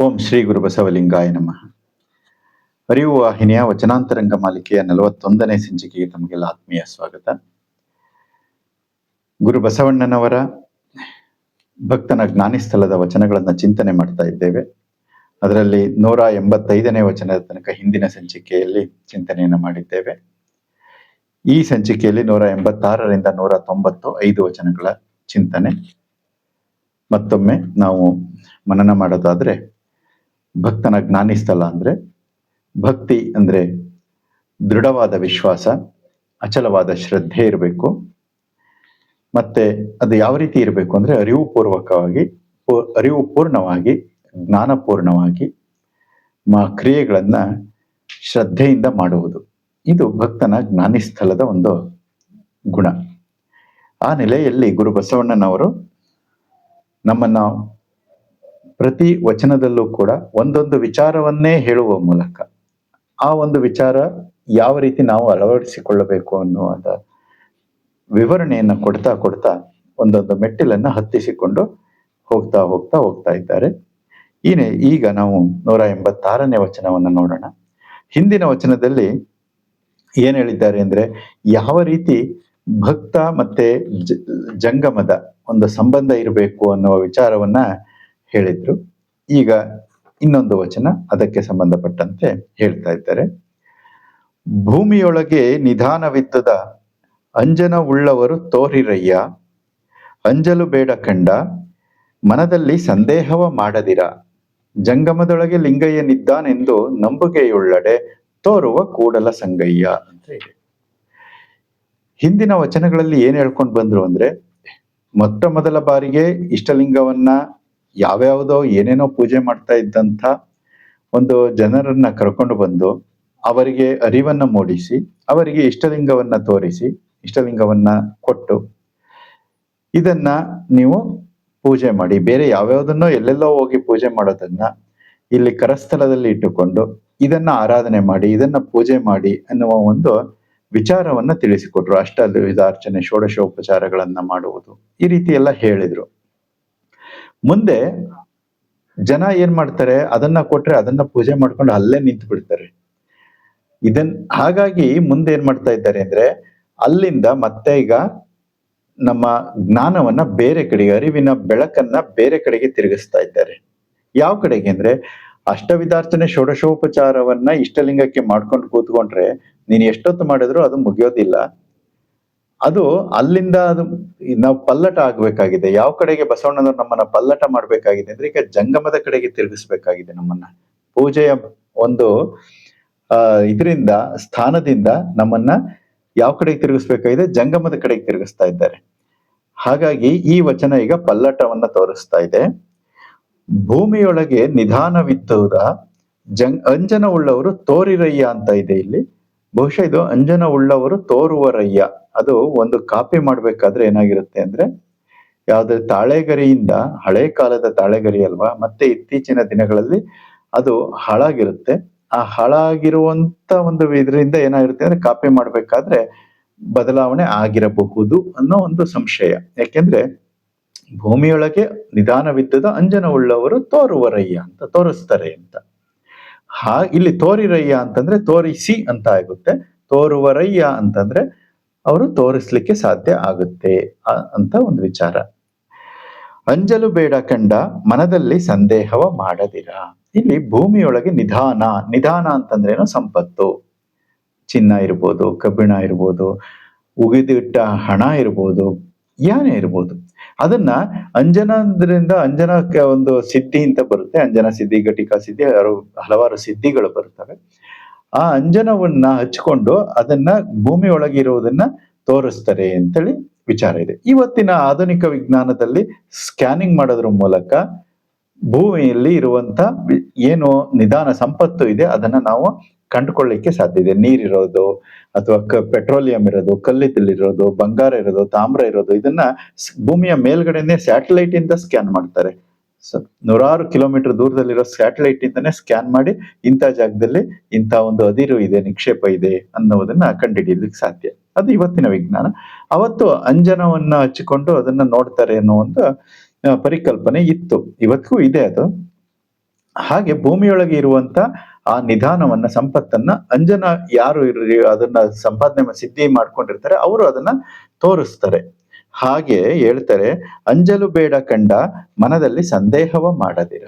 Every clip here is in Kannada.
ಓಂ ಶ್ರೀ ಗುರು ಬಸವಲಿಂಗಾಯ ನಮಃ. ಅರಿವು ವಾಹಿನಿಯ ವಚನಾಂತರಂಗ ಮಾಲಿಕೆಯ ನಲವತ್ತೊಂದನೇ ಸಂಚಿಕೆಗೆ ತಮಗೆಲ್ಲ ಆತ್ಮೀಯ ಸ್ವಾಗತ. ಗುರು ಬಸವಣ್ಣನವರ ಭಕ್ತನ ಜ್ಞಾನಿಸ್ಥಳದ ವಚನಗಳನ್ನ ಚಿಂತನೆ ಮಾಡ್ತಾ ಇದ್ದೇವೆ. ಅದರಲ್ಲಿ ನೂರ ಎಂಬತ್ತೈದನೇ ವಚನದ ತನಕ ಹಿಂದಿನ ಸಂಚಿಕೆಯಲ್ಲಿ ಚಿಂತನೆಯನ್ನು ಮಾಡಿದ್ದೇವೆ. ಈ ಸಂಚಿಕೆಯಲ್ಲಿ ನೂರ ಎಂಬತ್ತಾರರಿಂದ ನೂರ ತೊಂಬತ್ತು ಐದು ವಚನಗಳ ಚಿಂತನೆ. ಮತ್ತೊಮ್ಮೆ ನಾವು ಮನನ ಮಾಡೋದಾದ್ರೆ ಭಕ್ತನ ಜ್ಞಾನಿಸ್ಥಳ ಅಂದ್ರೆ ಭಕ್ತಿ ಅಂದ್ರೆ ದೃಢವಾದ ವಿಶ್ವಾಸ, ಅಚಲವಾದ ಶ್ರದ್ಧೆ ಇರಬೇಕು. ಮತ್ತೆ ಅದು ಯಾವ ರೀತಿ ಇರಬೇಕು ಅಂದ್ರೆ ಅರಿವು ಪೂರ್ವಕವಾಗಿ ಅರಿವು ಪೂರ್ಣವಾಗಿ ಜ್ಞಾನಪೂರ್ಣವಾಗಿ ಮಾ ಕ್ರಿಯೆಗಳನ್ನ ಶ್ರದ್ಧೆಯಿಂದ ಮಾಡುವುದು. ಇದು ಭಕ್ತನ ಜ್ಞಾನಿಸ್ಥಳದ ಒಂದು ಗುಣ. ಆ ನೆಲೆಯಲ್ಲಿ ಗುರು ಬಸವಣ್ಣನವರು ನಮ್ಮನ್ನ ಪ್ರತಿ ವಚನದಲ್ಲೂ ಕೂಡ ಒಂದೊಂದು ವಿಚಾರವನ್ನೇ ಹೇಳುವ ಮೂಲಕ ಆ ಒಂದು ವಿಚಾರ ಯಾವ ರೀತಿ ನಾವು ಅಳವಡಿಸಿಕೊಳ್ಳಬೇಕು ಅನ್ನುವಂಥ ವಿವರಣೆಯನ್ನು ಕೊಡ್ತಾ ಕೊಡ್ತಾ ಒಂದೊಂದು ಮೆಟ್ಟಿಲನ್ನ ಹತ್ತಿಸಿಕೊಂಡು ಹೋಗ್ತಾ ಹೋಗ್ತಾ ಹೋಗ್ತಾ ಇದ್ದಾರೆ. ಏನೇ ಈಗ ನಾವು ನೂರ ಎಂಬತ್ತಾರನೇ ವಚನವನ್ನ ನೋಡೋಣ. ಹಿಂದಿನ ವಚನದಲ್ಲಿ ಏನ್ ಹೇಳಿದ್ದಾರೆ ಅಂದ್ರೆ ಯಾವ ರೀತಿ ಭಕ್ತ ಮತ್ತೆ ಜಂಗಮದ ಒಂದು ಸಂಬಂಧ ಇರಬೇಕು ಅನ್ನುವ ವಿಚಾರವನ್ನ ಹೇಳಿದ್ರು. ಈಗ ಇನ್ನೊಂದು ವಚನ ಅದಕ್ಕೆ ಸಂಬಂಧಪಟ್ಟಂತೆ ಹೇಳ್ತಾ ಇದ್ದಾರೆ. ಭೂಮಿಯೊಳಗೆ ನಿಧಾನವಿದ್ದದ ಅಂಜನ ಉಳ್ಳವರು ತೋರಿರಯ್ಯ. ಅಂಜಲು ಬೇಡ ಕಂಡ, ಮನದಲ್ಲಿ ಸಂದೇಹವ ಮಾಡದಿರ. ಜಂಗಮದೊಳಗೆ ಲಿಂಗಯ್ಯನಿದ್ದಾನೆಂದು ನಂಬುಗೆಯುಳ್ಳಡೆ ತೋರುವ ಕೂಡಲ ಸಂಗಯ್ಯ ಅಂತ ಹೇಳಿ. ಹಿಂದಿನ ವಚನಗಳಲ್ಲಿ ಏನ್ ಹೇಳ್ಕೊಂಡು ಬಂದ್ರು ಅಂದ್ರೆ, ಮೊಟ್ಟ ಮೊದಲ ಬಾರಿಗೆ ಇಷ್ಟಲಿಂಗವನ್ನ ಯಾವ್ಯಾವುದೋ ಏನೇನೋ ಪೂಜೆ ಮಾಡ್ತಾ ಇದ್ದಂಥ ಒಂದು ಜನರನ್ನ ಕರ್ಕೊಂಡು ಬಂದು ಅವರಿಗೆ ಅರಿವನ್ನ ಮೂಡಿಸಿ, ಅವರಿಗೆ ಇಷ್ಟಲಿಂಗವನ್ನ ತೋರಿಸಿ, ಇಷ್ಟಲಿಂಗವನ್ನ ಕೊಟ್ಟು ಇದನ್ನ ನೀವು ಪೂಜೆ ಮಾಡಿ. ಬೇರೆ ಯಾವ್ಯಾವುದನ್ನೋ ಎಲ್ಲೆಲ್ಲೋ ಹೋಗಿ ಪೂಜೆ ಮಾಡೋದನ್ನ ಇಲ್ಲಿ ಕರಸ್ಥಳದಲ್ಲಿ ಇಟ್ಟುಕೊಂಡು ಇದನ್ನ ಆರಾಧನೆ ಮಾಡಿ, ಇದನ್ನ ಪೂಜೆ ಮಾಡಿ ಅನ್ನುವ ಒಂದು ವಿಚಾರವನ್ನ ತಿಳಿಸಿಕೊಟ್ರು. ಅಷ್ಟವಿಧಾರ್ಚನೆ ಷೋಡಶೋಪಚಾರಗಳನ್ನ ಮಾಡುವುದು. ಈ ರೀತಿ ಎಲ್ಲ ಹೇಳಿದ್ರು. ಮುಂದೆ ಜನ ಏನ್ ಮಾಡ್ತಾರೆ? ಅದನ್ನ ಕೊಟ್ರೆ ಅದನ್ನ ಪೂಜೆ ಮಾಡ್ಕೊಂಡು ಅಲ್ಲೇ ನಿಂತು ಬಿಡ್ತಾರೆ ಇದನ್ ಹಾಗಾಗಿ ಮುಂದೆ ಏನ್ ಮಾಡ್ತಾ ಇದ್ದಾರೆ ಅಂದ್ರೆ ಅಲ್ಲಿಂದ ಮತ್ತೆ ಈಗ ನಮ್ಮ ಜ್ಞಾನವನ್ನ ಬೇರೆ ಕಡೆಗೆ, ಅರಿವಿನ ಬೆಳಕನ್ನ ಬೇರೆ ಕಡೆಗೆ ತಿರುಗಿಸ್ತಾ ಇದ್ದಾರೆ. ಯಾವ ಕಡೆಗೆ ಅಂದ್ರೆ ಅಷ್ಟವಿಧಾರ್ಚನೆ ಷೋಡಶೋಪಚಾರವನ್ನ ಇಷ್ಟಲಿಂಗಕ್ಕೆ ಮಾಡ್ಕೊಂಡು ಕೂತ್ಕೊಂಡ್ರೆ ನೀನು ಎಷ್ಟೊತ್ತು ಮಾಡಿದ್ರು ಅದು ಮುಗಿಯೋದಿಲ್ಲ. ಅದು ಅಲ್ಲಿಂದ ಅದು ನಾವು ಪಲ್ಲಟ ಆಗ್ಬೇಕಾಗಿದೆ. ಯಾವ ಕಡೆಗೆ ಬಸವಣ್ಣನವರು ನಮ್ಮನ್ನ ಪಲ್ಲಟ ಮಾಡ್ಬೇಕಾಗಿದೆ ಅಂದ್ರೆ ಈಗ ಜಂಗಮದ ಕಡೆಗೆ ತಿರುಗಿಸ್ಬೇಕಾಗಿದೆ ನಮ್ಮನ್ನ. ಪೂಜೆಯ ಒಂದು, ಆ, ಇದರಿಂದ, ಸ್ಥಾನದಿಂದ ನಮ್ಮನ್ನ ಯಾವ ಕಡೆಗೆ ತಿರುಗಿಸ್ಬೇಕಾಗಿದೆ? ಜಂಗಮದ ಕಡೆಗೆ ತಿರುಗಿಸ್ತಾ ಇದ್ದಾರೆ. ಹಾಗಾಗಿ ಈ ವಚನ ಈಗ ಪಲ್ಲಟವನ್ನ ತೋರಿಸ್ತಾ ಇದೆ. ಭೂಮಿಯೊಳಗೆ ನಿಧಾನವಿದ್ದುದ? ಜಂಗ್ ಅಂಜನ ಉಳ್ಳವರು ತೋರಿರಯ್ಯ ಅಂತ ಇದೆ ಇಲ್ಲಿ. ಬಹುಶಃ ಇದು ಅಂಜನ ಉಳ್ಳವರು ತೋರುವರಯ್ಯ. ಅದು ಒಂದು ಕಾಪಿ ಮಾಡಬೇಕಾದ್ರೆ ಏನಾಗಿರುತ್ತೆ ಅಂದ್ರೆ ಯಾವುದೇ ತಾಳೆಗರಿಯಿಂದ ಹಳೆ ಕಾಲದ ತಾಳೆಗರಿ ಅಲ್ವಾ, ಮತ್ತೆ ಇತ್ತೀಚಿನ ದಿನಗಳಲ್ಲಿ ಅದು ಹಾಳಾಗಿರುತ್ತೆ. ಆ ಹಾಳಾಗಿರುವಂತ ಒಂದು ಇದರಿಂದ ಏನಾಗಿರುತ್ತೆ ಅಂದ್ರೆ ಕಾಪಿ ಮಾಡಬೇಕಾದ್ರೆ ಬದಲಾವಣೆ ಆಗಿರಬಹುದು ಅನ್ನೋ ಒಂದು ಸಂಶಯ. ಯಾಕೆಂದ್ರೆ ಭೂಮಿಯೊಳಗೆ ನಿಧಾನವಿದ್ದದ ಅಂಜನ ಉಳ್ಳವರು ತೋರುವರಯ್ಯ ಅಂತ, ತೋರಿಸ್ತಾರೆ ಅಂತ. ಹಾ, ಇಲ್ಲಿ ತೋರಿರಯ್ಯ ಅಂತಂದ್ರೆ ತೋರಿಸಿ ಅಂತ ಆಗುತ್ತೆ. ತೋರುವರಯ್ಯ ಅಂತಂದ್ರೆ ಅವರು ತೋರಿಸ್ಲಿಕ್ಕೆ ಸಾಧ್ಯ ಆಗುತ್ತೆ ಅಂತ ಒಂದು ವಿಚಾರ. ಅಂಜಲು ಬೇಡ ಕಂಡ ಮನದಲ್ಲಿ ಸಂದೇಹವ ಮಾಡದಿರ. ಇಲ್ಲಿ ಭೂಮಿಯೊಳಗೆ ನಿಧಾನ ನಿಧಾನ ಅಂತಂದ್ರೇನು ಸಂಪತ್ತು. ಚಿನ್ನ ಇರ್ಬೋದು, ಕಬ್ಬಿಣ ಇರ್ಬೋದು, ಉಗಿದಿಟ್ಟ ಹಣ ಇರ್ಬೋದು, ಯಾನೇ ಇರ್ಬೋದು. ಅದನ್ನ ಅಂಜನದ್ರಿಂದ, ಅಂಜನಕ್ಕೆ ಒಂದು ಸಿದ್ಧಿ ಅಂತ ಬರುತ್ತೆ. ಅಂಜನ ಸಿದ್ಧಿ, ಘಟಿಕಾ ಸಿದ್ಧಿ, ಹಲವಾರು- ಸಿದ್ಧಿಗಳು ಬರ್ತವೆ ಆ ಅಂಜನವನ್ನ ಹಚ್ಕೊಂಡು ಅದನ್ನ ಭೂಮಿ ಒಳಗಿರುವುದನ್ನ ತೋರಿಸ್ತಾರೆ ಅಂತೇಳಿ ವಿಚಾರ ಇದೆ. ಇವತ್ತಿನ ಆಧುನಿಕ ವಿಜ್ಞಾನದಲ್ಲಿ ಸ್ಕ್ಯಾನಿಂಗ್ ಮಾಡೋದ್ರ ಮೂಲಕ ಭೂಮಿಯಲ್ಲಿ ಇರುವಂತ ಏನು ನಿಧಾನ ಸಂಪತ್ತು ಇದೆ, ಅದನ್ನ ನಾವು ಕಂಡುಕೊಳ್ಳಿಕ್ಕೆ ಸಾಧ್ಯ ಇದೆ. ನೀರಿರೋದು ಅಥವಾ ಕ, ಪೆಟ್ರೋಲಿಯಂ ಇರೋದು, ಕಲ್ಲಿದ್ದಲಿರೋದು, ಬಂಗಾರ ಇರೋದು, ತಾಮ್ರ ಇರೋದು, ಇದನ್ನ ಭೂಮಿಯ ಮೇಲ್ಗಡೆನೆ ಸ್ಯಾಟಲೈಟ್ ಇಂದ ಸ್ಕ್ಯಾನ್ ಮಾಡ್ತಾರೆ. ನೂರಾರು ಕಿಲೋಮೀಟರ್ ದೂರದಲ್ಲಿರೋ ಸ್ಯಾಟಲೈಟ್ ಇಂದನೇ ಸ್ಕ್ಯಾನ್ ಮಾಡಿ ಇಂಥ ಜಾಗದಲ್ಲಿ ಇಂಥ ಒಂದು ಅದಿರು ಇದೆ, ನಿಕ್ಷೇಪ ಇದೆ ಅನ್ನೋದನ್ನ ಕಂಡುಹಿಡಿಯಲಿಕ್ಕೆ ಸಾಧ್ಯ. ಅದು ಇವತ್ತಿನ ವಿಜ್ಞಾನ. ಅವತ್ತು ಅಂಜನವನ್ನ ಹಚ್ಚಿಕೊಂಡು ಅದನ್ನ ನೋಡ್ತಾರೆ ಅನ್ನೋ ಒಂದು ಪರಿಕಲ್ಪನೆ ಇತ್ತು. ಇವತ್ತಿಗೂ ಇದೆ ಅದು. ಹಾಗೆ ಭೂಮಿಯೊಳಗೆ ಇರುವಂತ ಆ ನಿಧಾನವನ್ನ, ಸಂಪತ್ತನ್ನ ಅಂಜನ ಯಾರು ಅದನ್ನ ಸಂಪಾದನೆ ಸಿದ್ಧಿ ಮಾಡ್ಕೊಂಡಿರ್ತಾರೆ, ಅವರು ಅದನ್ನ ತೋರಿಸ್ತಾರೆ. ಹಾಗೆ ಹೇಳ್ತಾರೆ, ಅಂಜಲು ಬೇಡ ಕಂಡ ಮನದಲ್ಲಿ ಸಂದೇಹವ ಮಾಡದಿರ.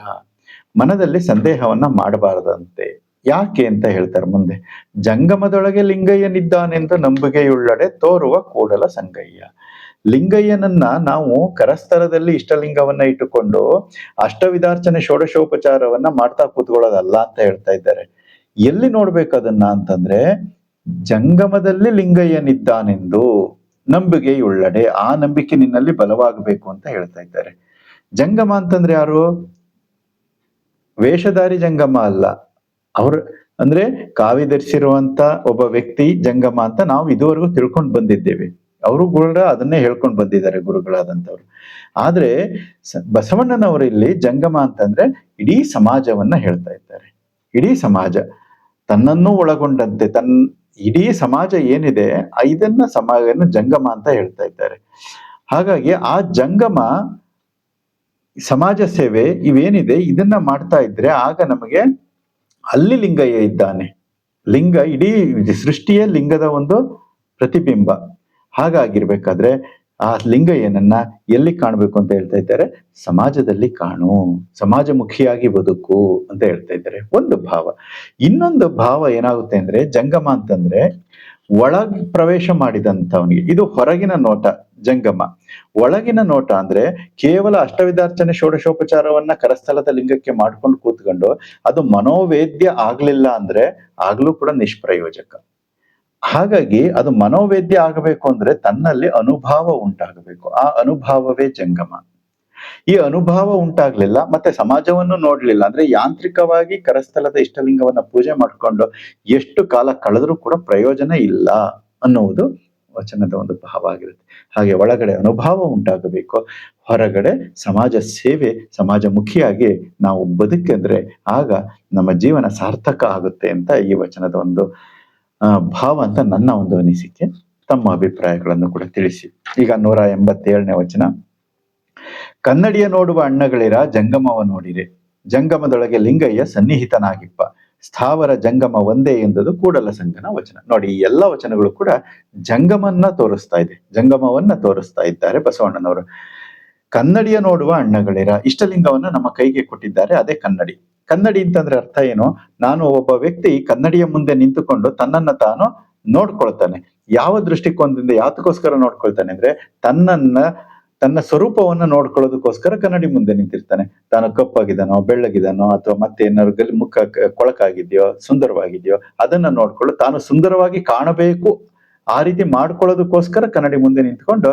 ಮನದಲ್ಲಿ ಸಂದೇಹವನ್ನ ಮಾಡಬಾರದಂತೆ. ಯಾಕೆ ಅಂತ ಹೇಳ್ತಾರೆ ಮುಂದೆ, ಜಂಗಮದೊಳಗೆ ಲಿಂಗಯ್ಯನಿದ್ದಾನೆಂದು ನಂಬಿಕೆಯುಳ್ಳಡೆ ತೋರುವ ಕೂಡಲ ಸಂಗಯ್ಯ. ಲಿಂಗಯ್ಯನನ್ನ ನಾವು ಕರಸ್ಥರದಲ್ಲಿ ಇಷ್ಟಲಿಂಗವನ್ನ ಇಟ್ಟುಕೊಂಡು ಅಷ್ಟವಿಧಾರ್ಚನೆ ಷೋಡಶೋಪಚಾರವನ್ನ ಮಾಡ್ತಾ ಕೂತ್ಕೊಳ್ಳೋದಲ್ಲ ಅಂತ ಹೇಳ್ತಾ ಇದ್ದಾರೆ. ಎಲ್ಲಿ ನೋಡ್ಬೇಕು ಅದನ್ನ ಅಂತಂದ್ರೆ, ಜಂಗಮದಲ್ಲಿ ಲಿಂಗಯ್ಯನಿದ್ದಾನೆಂದು. ನಂಬಿಕೆಯುಳ್ಳಡೆ ಆ ನಂಬಿಕೆ ನಿನ್ನಲ್ಲಿ ಬಲವಾಗಬೇಕು ಅಂತ ಹೇಳ್ತಾ ಇದ್ದಾರೆ. ಜಂಗಮ ಅಂತಂದ್ರೆ ಯಾರು? ವೇಷಧಾರಿ ಜಂಗಮ ಅಲ್ಲ. ಅವ್ರ ಅಂದ್ರೆ ಕಾವಿ ಧರಿಸಿರುವಂತ ಒಬ್ಬ ವ್ಯಕ್ತಿ ಜಂಗಮ ಅಂತ ನಾವು ಇದುವರೆಗೂ ತಿಳ್ಕೊಂಡು ಬಂದಿದ್ದೇವೆ. ಅವರು ಕೂಡ ಅದನ್ನೇ ಹೇಳ್ಕೊಂಡು ಬಂದಿದ್ದಾರೆ ಗುರುಗಳಾದಂಥವ್ರು. ಆದ್ರೆ ಬಸವಣ್ಣನವರು ಇಲ್ಲಿ ಜಂಗಮ ಅಂತಂದ್ರೆ ಇಡೀ ಸಮಾಜವನ್ನ ಹೇಳ್ತಾ ಇದ್ದಾರೆ. ಇಡೀ ಸಮಾಜ ತನ್ನನ್ನು ಒಳಗೊಂಡಂತೆ ತನ್ನ ಇಡೀ ಸಮಾಜ ಏನಿದೆ ಇದನ್ನ ಸಮಾಜನ ಜಂಗಮ ಅಂತ ಹೇಳ್ತಾ ಇದ್ದಾರೆ. ಹಾಗಾಗಿ ಆ ಜಂಗಮ, ಸಮಾಜ ಸೇವೆ ಇವೇನಿದೆ, ಇದನ್ನ ಮಾಡ್ತಾ ಇದ್ರೆ ಆಗ ನಮಗೆ ಅಲ್ಲಿ ಲಿಂಗಯ್ಯ ಇದ್ದಾನೆ. ಲಿಂಗ, ಇಡೀ ಸೃಷ್ಟಿಯೇ ಲಿಂಗದ ಒಂದು ಪ್ರತಿಬಿಂಬ. ಹಾಗಾಗಿರ್ಬೇಕಾದ್ರೆ ಆ ಲಿಂಗ ಏನನ್ನ ಎಲ್ಲಿ ಕಾಣಬೇಕು ಅಂತ ಹೇಳ್ತಾ ಇದ್ದಾರೆ? ಸಮಾಜದಲ್ಲಿ ಕಾಣು, ಸಮಾಜಮುಖಿಯಾಗಿ ಬದುಕು ಅಂತ ಹೇಳ್ತಾ ಇದ್ದಾರೆ. ಒಂದು ಭಾವ. ಇನ್ನೊಂದು ಭಾವ ಏನಾಗುತ್ತೆ ಅಂದ್ರೆ, ಜಂಗಮ ಅಂತಂದ್ರೆ, ಒಳಗ್ ಪ್ರವೇಶ ಮಾಡಿದಂಥವನಿಗೆ, ಇದು ಹೊರಗಿನ ನೋಟ, ಜಂಗಮ. ಒಳಗಿನ ನೋಟ ಅಂದ್ರೆ, ಕೇವಲ ಅಷ್ಟವಿಧಾರ್ಚನೆ ಷೋಡಶೋಪಚಾರವನ್ನ ಕರಸ್ಥಲದ ಲಿಂಗಕ್ಕೆ ಮಾಡ್ಕೊಂಡು ಕೂತ್ಕೊಂಡು, ಅದು ಮನೋವೇದ್ಯ ಆಗ್ಲಿಲ್ಲ ಅಂದ್ರೆ, ಆಗ್ಲೂ ಕೂಡ ನಿಷ್ಪ್ರಯೋಜಕ. ಹಾಗಾಗಿ ಅದು ಮನೋವೇದ್ಯ ಆಗಬೇಕು ಅಂದ್ರೆ ತನ್ನಲ್ಲಿ ಅನುಭಾವ ಉಂಟಾಗಬೇಕು. ಆ ಅನುಭಾವವೇ ಜಂಗಮ. ಈ ಅನುಭಾವ ಉಂಟಾಗ್ಲಿಲ್ಲ, ಮತ್ತೆ ಸಮಾಜವನ್ನು ನೋಡ್ಲಿಲ್ಲ. ಅಂದ್ರೆ ಯಾಂತ್ರಿಕವಾಗಿ ಕರಸ್ಥಲದ ಇಷ್ಟಲಿಂಗವನ್ನ ಪೂಜೆ ಮಾಡಿಕೊಂಡು ಎಷ್ಟು ಕಾಲ ಕಳೆದ್ರೂ ಕೂಡ ಪ್ರಯೋಜನ ಇಲ್ಲ ಅನ್ನುವುದು ವಚನದ ಒಂದು ಭಾವ ಆಗಿರುತ್ತೆ ಹಾಗೆ ಒಳಗಡೆ ಅನುಭಾವ ಉಂಟಾಗಬೇಕು, ಹೊರಗಡೆ ಸಮಾಜ ಸೇವೆ ಸಮಾಜ ಮುಖಿಯಾಗಿ ನಾವು ಬದುಕಿದ್ರೆ ಆಗ ನಮ್ಮ ಜೀವನ ಸಾರ್ಥಕ ಆಗುತ್ತೆ ಅಂತ ಈ ವಚನದ ಒಂದು ಭಾವ ಅಂತ ನನ್ನ ಒಂದು ಅನಿಸಿಕೆ, ತಮ್ಮ ಅಭಿಪ್ರಾಯಗಳನ್ನು ಕೂಡ ತಿಳಿಸಿ. ಈಗ ನೂರ ಎಂಬತ್ತೇಳನೇ ವಚನ. ಕನ್ನಡಿಯ ನೋಡುವ ಅಣ್ಣಗಳಿರ ಜಂಗಮವ ನೋಡಿರೆ. ಜಂಗಮದೊಳಗೆ ಲಿಂಗಯ್ಯ ಸನ್ನಿಹಿತನಾಗಿಪ್ಪ. ಸ್ಥಾವರ ಜಂಗಮ ಒಂದೇ ಎಂದದು ಕೂಡಲ ಸಂಗನ ವಚನ. ನೋಡಿ, ಈ ಎಲ್ಲ ವಚನಗಳು ಕೂಡ ಜಂಗಮನ್ನ ತೋರಿಸ್ತಾ ಇದೆ. ಜಂಗಮವನ್ನ ತೋರಿಸ್ತಾ ಇದ್ದಾರೆ ಬಸವಣ್ಣನವರು. ಕನ್ನಡಿಯ ನೋಡುವ ಅಣ್ಣಗಳಿರ. ಇಷ್ಟಲಿಂಗವನ್ನ ನಮ್ಮ ಕೈಗೆ ಕೊಟ್ಟಿದ್ದಾರೆ, ಅದೇ ಕನ್ನಡಿ. ಕನ್ನಡಿ ಅಂತಂದ್ರೆ ಅರ್ಥ ಏನು? ನಾನು ಒಬ್ಬ ವ್ಯಕ್ತಿ ಕನ್ನಡಿಯ ಮುಂದೆ ನಿಂತುಕೊಂಡು ತನ್ನನ್ನ ತಾನು ನೋಡ್ಕೊಳ್ತಾನೆ. ಯಾವ ದೃಷ್ಟಿಕೋನದಿಂದ ಯಾತಕ್ಕೋಸ್ಕರ ನೋಡ್ಕೊಳ್ತಾನೆ ಅಂದ್ರೆ ತನ್ನನ್ನ, ತನ್ನ ಸ್ವರೂಪವನ್ನ ನೋಡ್ಕೊಳ್ಳೋದಕ್ಕೋಸ್ಕರ ಕನ್ನಡಿ ಮುಂದೆ ನಿಂತಿರ್ತಾನೆ. ತಾನು ಕಪ್ಪಾಗಿದ್ದಾನೋ ಬೆಳ್ಳಗಿದಾನೋ ಅಥವಾ ಮತ್ತೆ ಏನಾದ್ರು ಗಲ್ಲಿ ಮುಖ ಕೊಳಕಾಗಿದೆಯೋ, ಸುಂದರವಾಗಿದೆಯೋ, ಅದನ್ನ ನೋಡ್ಕೊಳ್ಳೋ ತಾನು ಸುಂದರವಾಗಿ ಕಾಣಬೇಕು. ಆ ರೀತಿ ಮಾಡ್ಕೊಳ್ಳೋದಕ್ಕೋಸ್ಕರ ಕನ್ನಡಿ ಮುಂದೆ ನಿಂತ್ಕೊಂಡು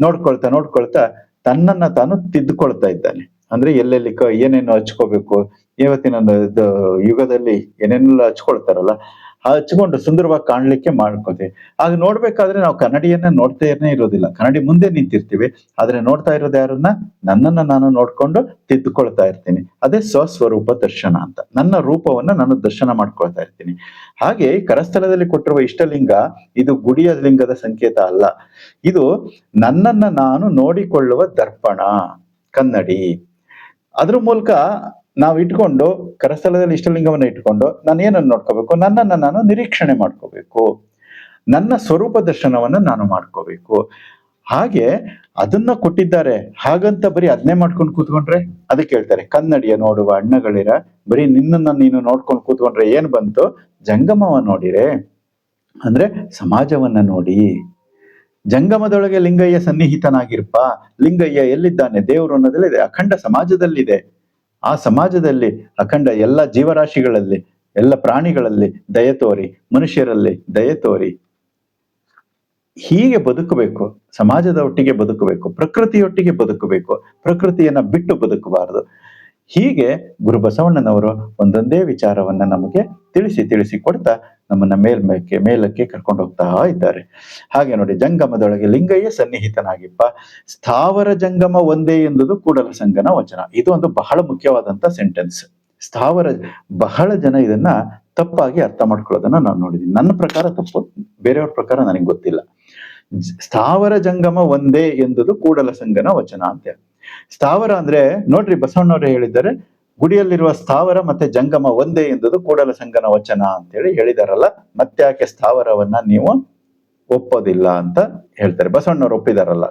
ನೋಡ್ಕೊಳ್ತಾ ನೋಡ್ಕೊಳ್ತಾ ತನ್ನನ್ನ ತಾನು ತಿದ್ದುಕೊಳ್ತಾ ಇದ್ದಾನೆ. ಅಂದ್ರೆ ಎಲ್ಲೆಲ್ಲಿ ಏನೇನು ಹಚ್ಕೋಬೇಕು ಇವತ್ತಿನ ಯುಗದಲ್ಲಿ ಏನೇನೆಲ್ಲ ಹಚ್ಕೊಳ್ತಾರಲ್ಲ ಹಚ್ಕೊಂಡು ಸುಂದರವಾಗಿ ಕಾಣ್ಲಿಕ್ಕೆ ಮಾಡ್ಕೋತೀವಿ ಆಗ ನೋಡ್ಬೇಕಾದ್ರೆ ನಾವು ಕನ್ನಡಿಯನ್ನ ನೋಡ್ತಾ ಇರೋದಿಲ್ಲ. ಕನ್ನಡಿ ಮುಂದೆ ನಿಂತಿರ್ತೀವಿ. ಆದ್ರೆ ನೋಡ್ತಾ ಇರೋದು ಯಾರನ್ನ? ನನ್ನನ್ನ ನಾನು ನೋಡ್ಕೊಂಡು ತಿದ್ದುಕೊಳ್ತಾ ಇರ್ತೀನಿ. ಅದೇ ಸ್ವಸ್ವರೂಪ ದರ್ಶನ ಅಂತ. ನನ್ನ ರೂಪವನ್ನ ನಾನು ದರ್ಶನ ಮಾಡ್ಕೊಳ್ತಾ ಇರ್ತೀನಿ. ಹಾಗೆ ಕರಸ್ಥಳದಲ್ಲಿ ಕೊಟ್ಟಿರುವ ಇಷ್ಟಲಿಂಗ, ಇದು ಗುಡಿಯ ಲಿಂಗದ ಸಂಕೇತ ಅಲ್ಲ. ಇದು ನನ್ನನ್ನ ನಾನು ನೋಡಿಕೊಳ್ಳುವ ದರ್ಪಣ, ಕನ್ನಡಿ. ಅದ್ರ ಮೂಲಕ ನಾವು ಇಟ್ಕೊಂಡು ಕರಸ್ಥಳದಲ್ಲಿ ಇಷ್ಟಲಿಂಗವನ್ನು ಇಟ್ಕೊಂಡು ನಾನು ಏನನ್ನು ನೋಡ್ಕೋಬೇಕು? ನನ್ನನ್ನು ನಾನು ನಿರೀಕ್ಷಣೆ ಮಾಡ್ಕೋಬೇಕು. ನನ್ನ ಸ್ವರೂಪ ದರ್ಶನವನ್ನ ನಾನು ಮಾಡ್ಕೋಬೇಕು. ಹಾಗೆ ಅದನ್ನ ಕೊಟ್ಟಿದ್ದಾರೆ. ಹಾಗಂತ ಬರೀ ಅದನ್ನೇ ಮಾಡ್ಕೊಂಡು ಕೂತ್ಕೊಂಡ್ರೆ? ಅದಕ್ಕೆ ಹೇಳ್ತಾರೆ, ಕನ್ನಡಿಯ ನೋಡುವ ಅಣ್ಣಗಳಿರ, ಬರೀ ನಿನ್ನನ್ನ ನೀನು ನೋಡ್ಕೊಂಡು ಕೂತ್ಕೊಂಡ್ರೆ ಏನ್ ಬಂತು? ಜಂಗಮವ ನೋಡಿರೆ. ಅಂದ್ರೆ ಸಮಾಜವನ್ನ ನೋಡಿ. ಜಂಗಮದೊಳಗೆ ಲಿಂಗಯ್ಯ ಸನ್ನಿಹಿತನಾಗಿರ್ಪ. ಲಿಂಗಯ್ಯ ಎಲ್ಲಿದ್ದಾನೆ? ದೇವರು ಅನ್ನೋದಲ್ಲಿದೆ ಅಖಂಡ ಸಮಾಜದಲ್ಲಿದೆ. ಆ ಸಮಾಜದಲ್ಲಿ ಅಖಂಡ ಎಲ್ಲ ಜೀವರಾಶಿಗಳಲ್ಲಿ, ಎಲ್ಲ ಪ್ರಾಣಿಗಳಲ್ಲಿ ದಯ ತೋರಿ, ಮನುಷ್ಯರಲ್ಲಿ ದಯೆ ತೋರಿ. ಹೀಗೆ ಬದುಕಬೇಕು, ಸಮಾಜದ ಒಟ್ಟಿಗೆ ಬದುಕಬೇಕು, ಪ್ರಕೃತಿಯೊಟ್ಟಿಗೆ ಬದುಕಬೇಕು, ಪ್ರಕೃತಿಯನ್ನ ಬಿಟ್ಟು ಬದುಕಬಾರದು. ಹೀಗೆ ಗುರು ಬಸವಣ್ಣನವರು ಒಂದೊಂದೇ ವಿಚಾರವನ್ನ ನಮಗೆ ತಿಳಿಸಿ ತಿಳಿಸಿ ಕೊಡ್ತಾ ನಮ್ಮನ್ನ ಮೇಲ್ಮೇಕೆ ಮೇಲಕ್ಕೆ ಕರ್ಕೊಂಡು ಹೋಗ್ತಾ ಇದ್ದಾರೆ. ಹಾಗೆ ನೋಡಿ, ಜಂಗಮದೊಳಗೆ ಲಿಂಗಯ್ಯ ಸನ್ನಿಹಿತನಾಗಿಪ್ಪ. ಸ್ಥಾವರ ಜಂಗಮ ಒಂದೇ ಎಂಬುದು ಕೂಡಲ ಸಂಗನ ವಚನ. ಇದು ಒಂದು ಬಹಳ ಮುಖ್ಯವಾದಂತ ಸೆಂಟೆನ್ಸ್ ಸ್ಥಾವರ, ಬಹಳ ಜನ ಇದನ್ನ ತಪ್ಪಾಗಿ ಅರ್ಥ ಮಾಡ್ಕೊಳ್ಳೋದನ್ನ ನಾನು ನೋಡಿದ್ದೀನಿ ನನ್ನ ಪ್ರಕಾರ ತಪ್ಪು, ಬೇರೆಯವ್ರ ಪ್ರಕಾರ ನನಗೆ ಗೊತ್ತಿಲ್ಲ. ಸ್ಥಾವರ ಜಂಗಮ ಒಂದೇ ಎಂಬುದು ಕೂಡಲ ಸಂಗನ ವಚನ ಅಂತ ಸ್ಥಾವರ ಅಂದ್ರೆ ನೋಡ್ರಿ ಬಸವಣ್ಣವ್ರೆ ಹೇಳಿದ್ದಾರೆ, ಗುಡಿಯಲ್ಲಿರುವ ಸ್ಥಾವರ ಮತ್ತೆ ಜಂಗಮ ಒಂದೇ ಎಂದದು ಕೂಡಲ ಸಂಗನ ವಚನ ಅಂತೇಳಿ ಹೇಳಿದಾರಲ್ಲ ಮತ್ತೆ ಯಾಕೆ ಸ್ಥಾವರವನ್ನ ನೀವು ಒಪ್ಪೋದಿಲ್ಲ ಅಂತ ಹೇಳ್ತಾರೆ. ಬಸವಣ್ಣವ್ರು ಒಪ್ಪಿದಾರಲ್ಲ.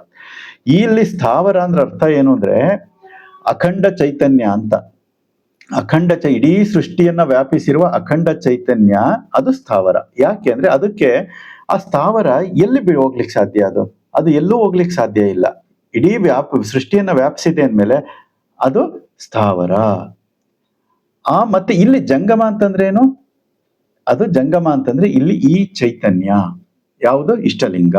ಇಲ್ಲಿ ಸ್ಥಾವರ ಅಂದ್ರೆ ಅರ್ಥ ಏನು ಅಂದ್ರೆ ಅಖಂಡ ಚೈತನ್ಯ ಅಂತ. ಅಖಂಡ ಚೈ, ಇಡೀ ಸೃಷ್ಟಿಯನ್ನ ವ್ಯಾಪಿಸಿರುವ ಅಖಂಡ ಚೈತನ್ಯ ಅದು ಸ್ಥಾವರ. ಯಾಕೆ ಅಂದ್ರೆ ಅದಕ್ಕೆ ಆ ಸ್ಥಾವರ ಎಲ್ಲಿ ಬಿ ಹೋಗ್ಲಿಕ್ಕೆ ಸಾಧ್ಯ ಅದು? ಅದು ಎಲ್ಲೂ ಹೋಗ್ಲಿಕ್ಕೆ ಸಾಧ್ಯ ಇಲ್ಲ. ಇಡೀ ವ್ಯಾಪ, ಸೃಷ್ಟಿಯನ್ನ ವ್ಯಾಪಿಸಿದೆ ಅಂದಮೇಲೆ ಅದು ಸ್ಥಾವರ. ಆ ಮತ್ತೆ ಇಲ್ಲಿ ಜಂಗಮ ಅಂತಂದ್ರೆ ಏನು ಅದು ಜಂಗಮ ಅಂತಂದ್ರೆ ಇಲ್ಲಿ ಈ ಚೈತನ್ಯ. ಯಾವುದು? ಇಷ್ಟಲಿಂಗ.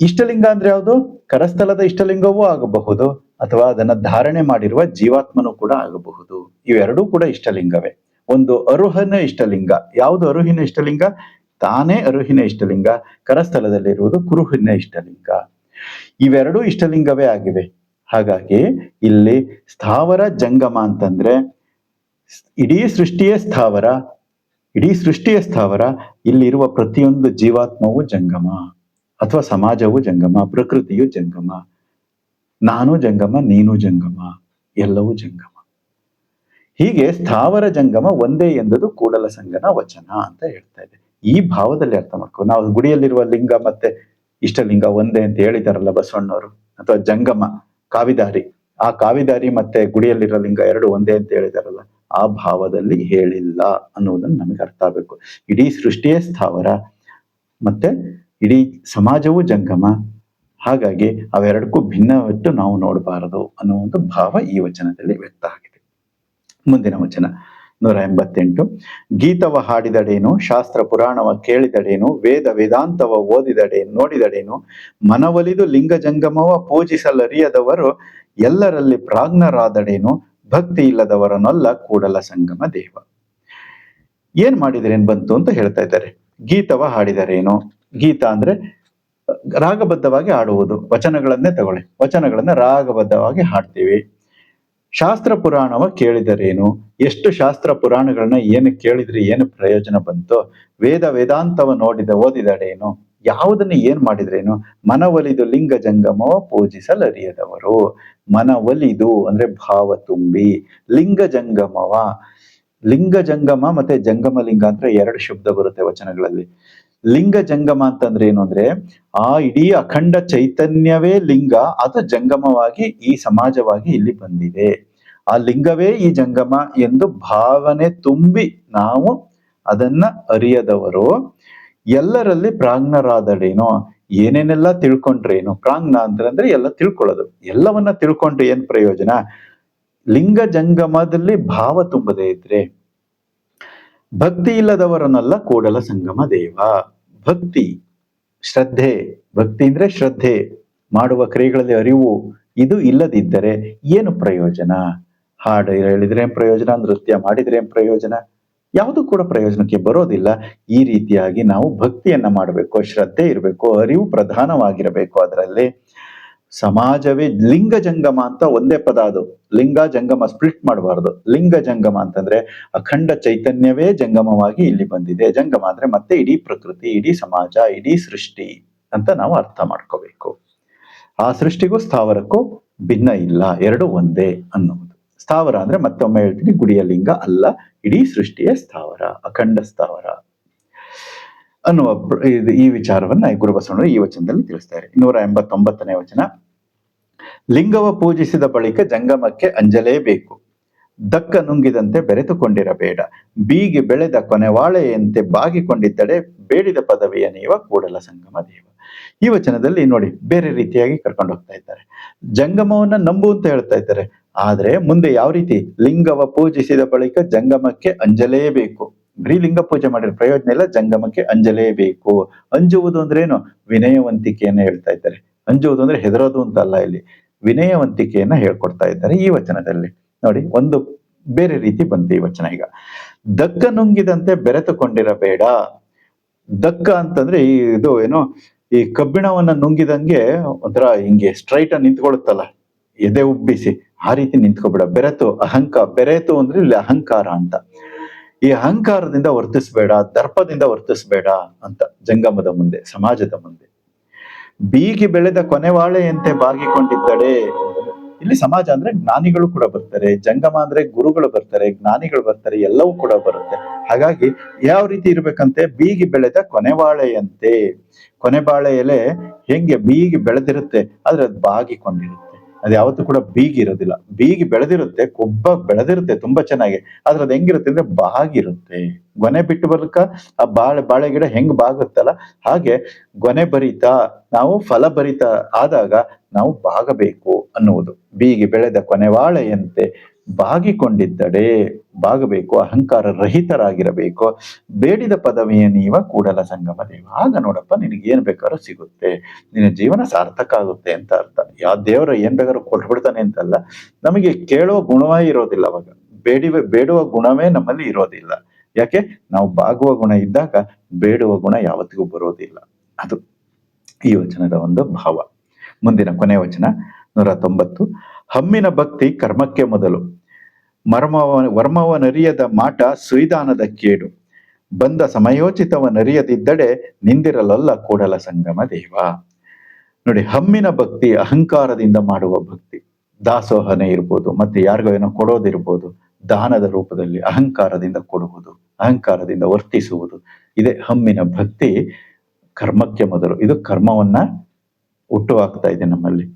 ಇಷ್ಟಲಿಂಗ ಅಂದ್ರೆ ಯಾವುದು? ಕರಸ್ಥಲದ ಇಷ್ಟಲಿಂಗವೂ ಆಗಬಹುದು, ಅಥವಾ ಅದನ್ನ ಧಾರಣೆ ಮಾಡಿರುವ ಜೀವಾತ್ಮನೂ ಕೂಡ ಆಗಬಹುದು. ಇವೆರಡೂ ಕೂಡ ಇಷ್ಟಲಿಂಗವೇ. ಒಂದು ಅರುಹನ ಇಷ್ಟಲಿಂಗ. ಯಾವುದು ಅರುಹಿನ ಇಷ್ಟಲಿಂಗ? ತಾನೇ ಅರುಹಿನ ಇಷ್ಟಲಿಂಗ. ಕರಸ್ಥಲದಲ್ಲಿರುವುದು ಕುರುಹಿನ ಇಷ್ಟಲಿಂಗ. ಇವೆರಡೂ ಇಷ್ಟಲಿಂಗವೇ ಆಗಿವೆ. ಹಾಗಾಗಿ ಇಲ್ಲಿ ಸ್ಥಾವರ ಜಂಗಮ ಅಂತಂದ್ರೆ ಇಡೀ ಸೃಷ್ಟಿಯೇ ಸ್ಥಾವರ, ಇಡೀ ಸೃಷ್ಟಿಯ ಸ್ಥಾವರ, ಇಲ್ಲಿರುವ ಪ್ರತಿಯೊಂದು ಜೀವಾತ್ಮವು ಜಂಗಮ ಅಥವಾ ಸಮಾಜವು ಜಂಗಮ, ಪ್ರಕೃತಿಯು ಜಂಗಮ, ನಾನು ಜಂಗಮ, ನೀನು ಜಂಗಮ, ಎಲ್ಲವೂ ಜಂಗಮ. ಹೀಗೆ ಸ್ಥಾವರ ಜಂಗಮ ಒಂದೇ ಎಂದದು ಕೂಡಲ ಸಂಗನ ವಚನ ಅಂತ ಹೇಳ್ತಾ ಇದೆ. ಈ ಭಾವದಲ್ಲಿ ಅರ್ಥ ಮಾಡ್ಕೊ. ನಾವು ಗುಡಿಯಲ್ಲಿರುವ ಲಿಂಗ ಮತ್ತೆ ಇಷ್ಟಲಿಂಗ ಒಂದೇ ಅಂತ ಹೇಳಿದಾರಲ್ಲ ಬಸವಣ್ಣವರು, ಅಥವಾ ಜಂಗಮ, ಕಾವಿದಾರಿ. ಆ ಕಾವಿದಾರಿ ಮತ್ತೆ ಗುಡಿಯಲ್ಲಿರೋ ಲಿಂಗ ಎರಡು ಒಂದೇ ಅಂತ ಹೇಳಿದಾರಲ್ಲ, ಆ ಭಾವದಲ್ಲಿ ಹೇಳಿಲ್ಲ ಅನ್ನುವುದನ್ನು ನಮಗೆ ಅರ್ಥ ಆಗಬೇಕು. ಇಡೀ ಸೃಷ್ಟಿಯೇ ಸ್ಥಾವರ, ಮತ್ತೆ ಇಡೀ ಸಮಾಜವೂ ಜಂಗಮ, ಹಾಗಾಗಿ ಅವೆರಡಕ್ಕೂ ಭಿನ್ನವಿಟ್ಟು ನಾವು ನೋಡಬಾರದು ಅನ್ನೋ ಒಂದು ಭಾವ ಈ ವಚನದಲ್ಲಿ ವ್ಯಕ್ತ ಆಗಿದೆ. ಮುಂದಿನ ವಚನ. ನೂರ ಎಂಬತ್ತೆಂಟು ಗೀತವ ಹಾಡಿದಡೇನು, ಶಾಸ್ತ್ರ ಪುರಾಣವ ಕೇಳಿದಡೇನು, ವೇದ ವೇದಾಂತವ ಓದಿದಡೆ ನೋಡಿದಡೇನು, ಮನವೊಲಿದು ಲಿಂಗ ಜಂಗಮವ ಪೂಜಿಸಲರಿಯದವರು ಎಲ್ಲರಲ್ಲಿ ಪ್ರಾಜ್ಞರಾದಡೇನು, ಭಕ್ತಿ ಇಲ್ಲದವರನ್ನೊಲ್ಲ ಕೂಡಲ ಸಂಗಮ ದೇವ. ಏನ್ ಮಾಡಿದ್ರೇನ್ ಬಂತು ಅಂತ ಹೇಳ್ತಾ ಇದ್ದಾರೆ. ಗೀತವ ಹಾಡಿದರೇನು? ಗೀತ ಅಂದ್ರೆ, ರಾಗಬದ್ಧವಾಗಿ ಹಾಡುವುದು. ವಚನಗಳನ್ನೇ ತಗೊಳ್ಳಿ. ವಚನಗಳನ್ನ ರಾಗಬದ್ಧವಾಗಿ ಹಾಡ್ತೀವಿ. ಶಾಸ್ತ್ರ ಪುರಾಣವ ಕೇಳಿದರೇನು? ಎಷ್ಟು ಶಾಸ್ತ್ರ ಪುರಾಣಗಳನ್ನ ಏನು ಕೇಳಿದ್ರೆ, ಏನು ಪ್ರಯೋಜನ ಬಂತು? ವೇದ ವೇದಾಂತವ ನೋಡಿದ ಓದಿದಡೇನು ಯಾವುದನ್ನ ಏನ್ ಮಾಡಿದ್ರೇನು? ಮನವೊಲಿದು ಲಿಂಗ ಜಂಗಮವ ಪೂಜಿಸಲರಿಯದವರು. ಮನವೊಲಿದು ಅಂದ್ರೆ ಭಾವ ತುಂಬಿ. ಲಿಂಗ ಜಂಗಮವ. ಲಿಂಗ ಜಂಗಮ ಮತ್ತೆ ಜಂಗಮ ಲಿಂಗ ಅಂದ್ರೆ ಎರಡು ಶಬ್ದ ಬರುತ್ತೆ ವಚನಗಳಲ್ಲಿ. ಲಿಂಗ ಜಂಗಮ ಅಂತಂದ್ರೆ ಏನು ಅಂದ್ರೆ ಆ ಇಡೀ ಅಖಂಡ ಚೈತನ್ಯವೇ ಲಿಂಗ, ಅದು ಜಂಗಮವಾಗಿ ಈ ಸಮಾಜವಾಗಿ ಇಲ್ಲಿ ಬಂದಿದೆ. ಆ ಲಿಂಗವೇ ಈ ಜಂಗಮ ಎಂದು ಭಾವನೆ ತುಂಬಿ ನಾವು ಅದನ್ನ ಅರಿಯದವರು. ಎಲ್ಲರಲ್ಲಿ ಪ್ರಾಜ್ಞರಾದಡೇನೋ ಏನೇನೆಲ್ಲ ತಿಳ್ಕೊಂಡ್ರೇನು? ಪ್ರಾಂಗ್ನ ಅಂತಂದ್ರೆ ಎಲ್ಲ ತಿಳ್ಕೊಳ್ಳೋದು. ಎಲ್ಲವನ್ನ ತಿಳ್ಕೊಂಡ್ರೆ ಏನ್ ಪ್ರಯೋಜನ? ಲಿಂಗ ಜಂಗಮದಲ್ಲಿ ಭಾವ ತುಂಬದೇ ಇದ್ರೆ ಭಕ್ತಿ ಇಲ್ಲದವರನ್ನಲ್ಲ ಕೂಡಲ ಸಂಗಮ ದೇವ. ಭಕ್ತಿ, ಶ್ರದ್ಧೆ, ಭಕ್ತಿ ಅಂದ್ರೆ ಶ್ರದ್ಧೆ. ಮಾಡುವ ಕ್ರಿಯೆಗಳಲ್ಲಿ ಅರಿವು ಇದು ಇಲ್ಲದಿದ್ದರೆ ಏನು ಪ್ರಯೋಜನ? ಹಾಡು ಹೇಳಿದ್ರೆ ಏನ್ ಪ್ರಯೋಜನ, ನೃತ್ಯ ಮಾಡಿದ್ರೆ ಏನ್ ಪ್ರಯೋಜನ? ಯಾವುದು ಕೂಡ ಪ್ರಯೋಜನಕ್ಕೆ ಬರೋದಿಲ್ಲ. ಈ ರೀತಿಯಾಗಿ ನಾವು ಭಕ್ತಿಯನ್ನ ಮಾಡಬೇಕು, ಶ್ರದ್ಧೆ ಇರಬೇಕು, ಅರಿವು ಪ್ರಧಾನವಾಗಿರಬೇಕು ಅದರಲ್ಲಿ. ಸಮಾಜವೇ ಲಿಂಗ ಜಂಗಮ ಅಂತ ಒಂದೇ ಪದ ಅದು. ಲಿಂಗ ಜಂಗಮ ಸ್ಪ್ಲಿಟ್ ಮಾಡಬಾರದು. ಲಿಂಗ ಜಂಗಮ ಅಂತಂದ್ರೆ ಅಖಂಡ ಚೈತನ್ಯವೇ ಜಂಗಮವಾಗಿ ಇಲ್ಲಿ ಬಂದಿದೆ. ಜಂಗಮ ಅಂದ್ರೆ ಮತ್ತೆ ಇಡೀ ಪ್ರಕೃತಿ, ಇಡೀ ಸಮಾಜ, ಇಡೀ ಸೃಷ್ಟಿ ಅಂತ ನಾವು ಅರ್ಥ ಮಾಡ್ಕೋಬೇಕು. ಆ ಸೃಷ್ಟಿಗೂ ಸ್ಥಾವರಕ್ಕೂ ಭಿನ್ನ ಇಲ್ಲ. ಎರಡು ಒಂದೇ ಅನ್ನುವುದು. ಸ್ಥಾವರ ಅಂದ್ರೆ ಮತ್ತೊಮ್ಮೆ ಹೇಳ್ತೀನಿ, ಗುಡಿಯ ಲಿಂಗ ಅಲ್ಲ, ಇಡೀ ಸೃಷ್ಟಿಯೇ ಸ್ಥಾವರ, ಅಖಂಡ ಸ್ಥಾವರ. ಅನ್ನುವ ಈ ವಿಚಾರವನ್ನ ಗುರುಬಸವಣ್ಣರು ಈ ವಚನದಲ್ಲಿ ತಿಳಿಸ್ತಾರೆ. ನೂರ ಎಂಬತ್ತೊಂಬತ್ತನೇ ವಚನ. ಲಿಂಗವ ಪೂಜಿಸಿದ ಬಳಿಕ ಜಂಗಮಕ್ಕೆ ಅಂಜಲೇಬೇಕು ದಕ್ಕ ನುಂಗಿದಂತೆ ಬೆರೆತುಕೊಂಡಿರಬೇಡ. ಬೀಗಿ ಬೆಳೆದ ಕೊನೆವಾಳೆಯಂತೆ ಬಾಗಿಕೊಂಡಿದ್ದಡೆ ಬೇಡಿದ ಪದವಿಯ ನೀವ ಕೂಡಲ ಸಂಗಮ ದೇವ. ಈ ವಚನದಲ್ಲಿ ನೋಡಿ, ಬೇರೆ ರೀತಿಯಾಗಿ ಕರ್ಕೊಂಡು ಹೋಗ್ತಾ ಇದ್ದಾರೆ. ಜಂಗಮವನ್ನ ನಂಬು ಅಂತ ಹೇಳ್ತಾ ಇದ್ದಾರೆ. ಆದ್ರೆ ಮುಂದೆ ಯಾವ ರೀತಿ? ಲಿಂಗವ ಪೂಜಿಸಿದ ಬಳಿಕ ಜಂಗಮಕ್ಕೆ ಅಂಜಲೇಬೇಕು ಲಿಂಗ ಪೂಜೆ ಮಾಡಿರೋ ಪ್ರಯೋಜನ ಇಲ್ಲ, ಜಂಗಮಕ್ಕೆ ಅಂಜಲೇಬೇಕು. ಅಂಜುವುದು ಅಂದ್ರೆ ಏನು? ವಿನಯವಂತಿಕೆಯನ್ನ ಹೇಳ್ತಾ ಇದ್ದಾರೆ. ಅಂಜುವುದು ಅಂದ್ರೆ ಹೆದರೋದು ಅಂತ ಅಲ್ಲ ಇಲ್ಲಿ. ವಿನಯವಂತಿಕೆಯನ್ನ ಹೇಳ್ಕೊಡ್ತಾ ಇದ್ದಾರೆ ಈ ವಚನದಲ್ಲಿ. ನೋಡಿ, ಒಂದು ಬೇರೆ ರೀತಿ ಬಂತು ಈ ವಚನ ಈಗ. ದಕ್ಕ ನುಂಗಿದಂತೆ ಬೆರೆತುಕೊಂಡಿರಬೇಡ. ದಕ್ಕ ಅಂತಂದ್ರೆ ಈ ಇದು ಏನು? ಈ ಕಬ್ಬಿಣವನ್ನ ನುಂಗಿದಂಗೆ ಒಂಥರ ಹಿಂಗೆ ಸ್ಟ್ರೈಟ್ ಆಗಿ ನಿಂತ್ಕೊಳುತ್ತಲ್ಲ ಎದೆ ಉಬ್ಬಿಸಿ. ಆ ರೀತಿ ನಿಂತ್ಕೊಬೇಡ. ಬೆರೆತು, ಅಹಂಕಾರ. ಬೆರೆತು ಅಂದ್ರೆ ಇಲ್ಲಿ ಅಹಂಕಾರ ಅಂತ. ಈ ಅಹಂಕಾರದಿಂದ ವರ್ತಿಸ್ಬೇಡ, ದರ್ಪದಿಂದ ವರ್ತಿಸ್ಬೇಡ ಅಂತ ಜಂಗಮದ ಮುಂದೆ, ಸಮಾಜದ ಮುಂದೆ. ಬೀಗಿ ಬೆಳೆದ ಕೊನೆವಾಳೆಯಂತೆ ಬಾಗಿಕೊಂಡಿದ್ದಡೆ ಇಲ್ಲಿ ಸಮಾಜ ಅಂದ್ರೆ ಜ್ಞಾನಿಗಳು ಕೂಡ ಬರ್ತಾರೆ, ಜಂಗಮ ಅಂದ್ರೆ ಗುರುಗಳು ಬರ್ತಾರೆ, ಜ್ಞಾನಿಗಳು ಬರ್ತಾರೆ, ಎಲ್ಲವೂ ಕೂಡ ಬರುತ್ತೆ. ಹಾಗಾಗಿ ಯಾವ ರೀತಿ ಇರ್ಬೇಕಂತೆ? ಬೀಗಿ ಬೆಳೆದ ಕೊನೆವಾಳೆಯಂತೆ ಕೊನೆಬಾಳೆ ಎಲೆ ಹೆಂಗೆ ಬೀಗಿ ಬೆಳೆದಿರುತ್ತೆ ಆದ್ರೆ ಅದು ಬಾಗಿಕೊಂಡಿರುತ್ತೆ. ಅದು ಯಾವತ್ತೂ ಕೂಡ ಬೀಗಿ ಇರೋದಿಲ್ಲ. ಬೀಗಿ ಬೆಳೆದಿರುತ್ತೆ, ಕೊಬ್ಬ ಬೆಳೆದಿರುತ್ತೆ ತುಂಬಾ ಚೆನ್ನಾಗಿ. ಆದ್ರೆ ಅದು ಹೆಂಗಿರುತ್ತೆ ಅಂದ್ರೆ ಬಾಗಿರುತ್ತೆ. ಗೊನೆ ಬಿಟ್ಟು ಬರ್ಕ ಆ ಬಾಳೆ ಬಾಳೆ ಗಿಡ ಹೆಂಗ್ ಬಾಗುತ್ತಲ್ಲ? ಹಾಗೆ ಗೊನೆ ಭರಿತ, ನಾವು ಫಲಭರಿತ ಆದಾಗ ನಾವು ಬಾಗಬೇಕು ಅನ್ನುವುದು. ಬೀಗಿ ಬೆಳೆದ ಕೊನೆವಾಳೆಯಂತೆ ಬಾಗಿಕೊಂಡಿದ್ದಡೆ. ಬಾಗಬೇಕು, ಅಹಂಕಾರ ರಹಿತರಾಗಿರಬೇಕು, ಬೇಡಿದ ಪದವಿಯ ನೀವ ಕೂಡಲ ಸಂಗಮ ದೇವ. ಆಗ ನೋಡಪ್ಪ, ನಿನಗೆ ಏನ್ ಬೇಕಾದ್ರೂ ಸಿಗುತ್ತೆ. ನಿನ್ನ ಜೀವನ ಸಾರ್ಥಕ ಆಗುತ್ತೆ ಅಂತ ಅರ್ಥ. ಯಾವ ದೇವರು ಏನ್ ಬೇಕಾದ್ರೂ ಕೊಟ್ಬಿಡ್ತಾನೆ ಅಂತಲ್ಲ, ನಮಗೆ ಕೇಳುವ ಗುಣವೇ ಇರೋದಿಲ್ಲ ಅವಾಗ. ಬೇಡಿ ಬೇಡುವ ಗುಣವೇ ನಮ್ಮಲ್ಲಿ ಇರೋದಿಲ್ಲ. ಯಾಕೆ? ನಾವು ಬಾಗುವ ಗುಣ ಇದ್ದಾಗ ಬೇಡುವ ಗುಣ ಯಾವತ್ತಿಗೂ ಬರೋದಿಲ್ಲ. ಅದು ಈ ವಚನದ ಒಂದು ಭಾವ. ಮುಂದಿನ ಕೊನೆ ವಚನ, ನೂರ ತೊಂಬತ್ತು. ಹಮ್ಮಿನ ಭಕ್ತಿ ಕರ್ಮಕ್ಕೆ ಮೊದಲು. ಮರ್ಮವ ವರ್ಮವನರಿಯದ ಮಾಟ ಸುಯ್ದಾನದ ಕೇಡು. ಬಂದ ಸಮಯೋಚಿತವನರಿಯದಿದ್ದಡೆ ನಿಂದಿರಲಲ್ಲ ಕೂಡಲ ಸಂಗಮ ದೇವ. ನೋಡಿ, ಹಮ್ಮಿನ ಭಕ್ತಿ, ಅಹಂಕಾರದಿಂದ ಮಾಡುವ ಭಕ್ತಿ. ದಾಸೋಹನೆ ಇರ್ಬೋದು, ಮತ್ತೆ ಯಾರಿಗೋ ಏನೋ ಕೊಡೋದಿರ್ಬೋದು, ದಾನದ ರೂಪದಲ್ಲಿ ಅಹಂಕಾರದಿಂದ ಕೊಡುವುದು, ಅಹಂಕಾರದಿಂದ ವರ್ತಿಸುವುದು. ಇದೇ ಹಮ್ಮಿನ ಭಕ್ತಿ ಕರ್ಮಕ್ಕೆ ಮೊದಲು. ಇದು ಕರ್ಮವನ್ನ ಹುಟ್ಟು ಹಾಕ್ತಾ ಇದೆ ನಮ್ಮಲ್ಲಿ.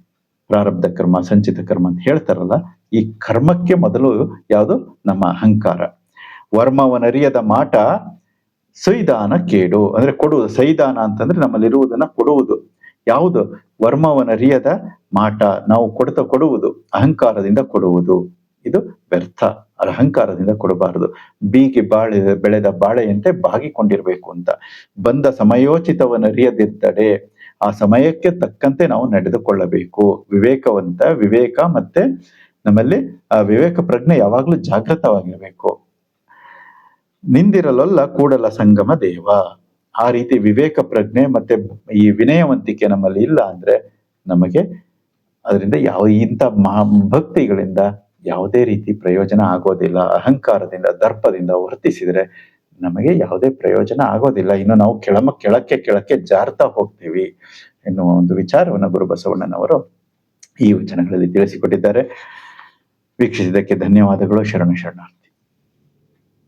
ಪ್ರಾರಬ್ಧ ಕರ್ಮ, ಸಂಚಿತ ಕರ್ಮ ಅಂತ ಹೇಳ್ತಾರಲ್ಲ ಈ ಕರ್ಮಕ್ಕೆ ಮೊದಲು ಯಾವುದು? ನಮ್ಮ ಅಹಂಕಾರ. ವರ್ಮವನರಿಯದ ಮಾಟ ಸೈದಾನ ಕೇಡು. ಅಂದ್ರೆ ಕೊಡುವುದು ಸೈದಾನ ಅಂತಂದ್ರೆ ನಮ್ಮಲ್ಲಿರುವುದನ್ನ ಕೊಡುವುದು. ಯಾವುದು? ವರ್ಮವನರಿಯದ ಮಾಟ. ನಾವು ಕೊಡತ ಕೊಡುವುದು. ಅಹಂಕಾರದಿಂದ ಕೊಡುವುದು. ಇದು ವ್ಯರ್ಥ. ಅಹಂಕಾರದಿಂದ ಕೊಡಬಾರದು. ಬೀಗಿ ಬಾಳೆ, ಬೆಳೆದ ಬಾಳೆಯಂತೆ ಬಾಗಿಕೊಂಡಿರಬೇಕು ಅಂತ. ಬಂದ ಸಮಯೋಚಿತವನರಿಯದಿದ್ದಡೆ ಆ ಸಮಯಕ್ಕೆ ತಕ್ಕಂತೆ ನಾವು ನಡೆದುಕೊಳ್ಳಬೇಕು. ವಿವೇಕವಂತ, ವಿವೇಕ ಮತ್ತೆ ನಮ್ಮಲ್ಲಿ ಆ ವಿವೇಕ ಪ್ರಜ್ಞೆ ಯಾವಾಗ್ಲೂ ಜಾಗೃತವಾಗಿರ್ಬೇಕು. ನಿಂದಿರಲೊಲ್ಲ ಕೂಡಲ ಸಂಗಮ ದೇವ. ಆ ರೀತಿ ವಿವೇಕ ಪ್ರಜ್ಞೆ ಮತ್ತೆ ಈ ವಿನಯವಂತಿಕೆ ನಮ್ಮಲ್ಲಿ ಇಲ್ಲ ಅಂದ್ರೆ ನಮಗೆ ಅದರಿಂದ ಯಾವ ಇಂಥ ಮಹಾ ಭಕ್ತಿಗಳಿಂದ ಯಾವುದೇ ರೀತಿ ಪ್ರಯೋಜನ ಆಗೋದಿಲ್ಲ. ಅಹಂಕಾರದಿಂದ, ದರ್ಪದಿಂದ ವರ್ತಿಸಿದ್ರೆ ನಮಗೆ ಯಾವುದೇ ಪ್ರಯೋಜನ ಆಗೋದಿಲ್ಲ. ಇನ್ನು ನಾವು ಕೆಳಮ, ಕೆಳಕ್ಕೆ ಕೆಳಕ್ಕೆ ಜಾರ್ತಾ ಹೋಗ್ತೀವಿ ಎನ್ನುವ ಒಂದು ವಿಚಾರವನ್ನು ಗುರು ಬಸವಣ್ಣನವರು ಈ ವಚನಗಳಲ್ಲಿ ತಿಳಿಸಿಕೊಟ್ಟಿದ್ದಾರೆ. ವೀಕ್ಷಿಸಿದ್ದಕ್ಕೆ ಧನ್ಯವಾದಗಳು. ಶರಣ ಶರಣ.